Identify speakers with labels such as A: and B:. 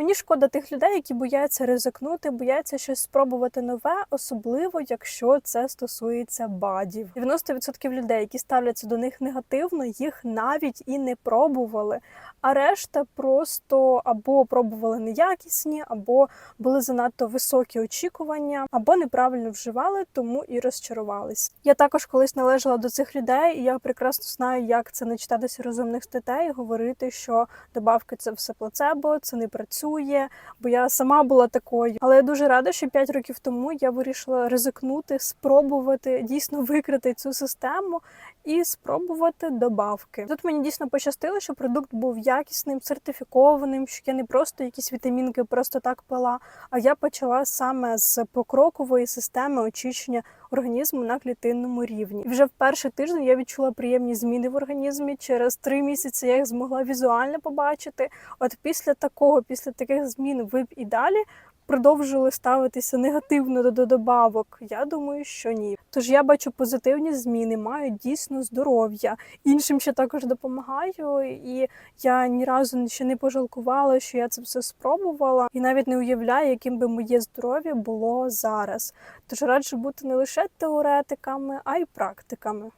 A: Мені шкода тих людей, які бояться ризикнути, бояться щось спробувати нове, особливо якщо це стосується бадів. 90% людей, які ставляться до них негативно, їх навіть і не пробували. А решта просто або пробували неякісні, або були занадто високі очікування, або неправильно вживали, тому і розчарувались. Я також колись належала до цих людей, і я прекрасно знаю, як це не читатися розумних статей говорити, що добавки це все плацебо, це не працює, бо я сама була такою. Але я дуже рада, що 5 років тому я вирішила ризикнути, спробувати дійсно викрити цю систему і спробувати добавки. Тут мені дійсно пощастило, що продукт був якісним, сертифікованим, що я не просто якісь вітамінки просто так пила, а я почала саме з покрокової системи очищення організму на клітинному рівні. Вже в перший тиждень я відчула приємні зміни в організмі. Через три місяці я їх змогла візуально побачити. От після такого, після таких змін, ви б і далі. Продовжили ставитися негативно до добавок? Я думаю, що ні. Тож я бачу позитивні зміни, маю дійсно здоров'я. Іншим ще також допомагаю, і я ні разу ще не пожалкувала, що я це все спробувала, і навіть не уявляю, яким би моє здоров'я було зараз. Тож раджу бути не лише теоретиками, а й практиками.